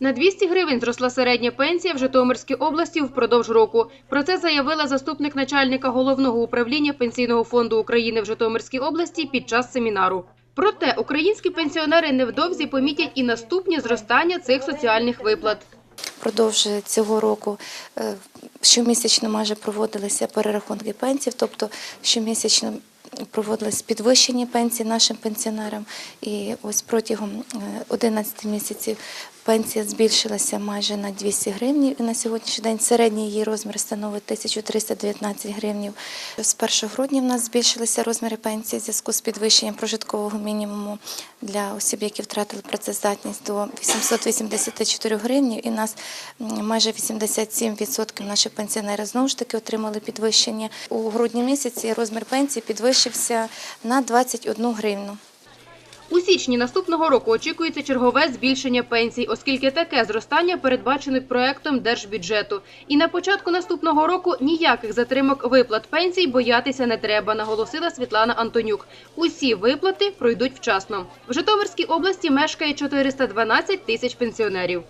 На 200 гривень зросла середня пенсія в Житомирській області впродовж року. Про це заявила заступник начальника головного управління Пенсійного фонду України в Житомирській області під час семінару. Проте українські пенсіонери невдовзі помітять і наступні зростання цих соціальних виплат. Впродовж цього року е, щомісячно майже проводилися перерахунки пенсій, тобто щомісячно проводились підвищення пенсій нашим пенсіонерам. І ось протягом е, 11 місяців пенсія збільшилася майже на 200 гривень. На сьогоднішній день середній її розмір становить 1319 гривень. З 1 грудня в нас збільшилися розміри пенсії в зв'язку з підвищенням прожиткового мінімуму для осіб, які втратили працездатність до 884 гривні. І нас майже 87% наших пенсіонерів знову ж таки отримали підвищення. У грудні місяці розмір пенсії підвищився на 21 гривну. У січні наступного року очікується чергове збільшення пенсій, оскільки таке зростання передбачено проектом держбюджету. І на початку наступного року ніяких затримок виплат пенсій боятися не треба, наголосила Світлана Антонюк. Усі виплати пройдуть вчасно. В Житомирській області мешкає 412 тисяч пенсіонерів.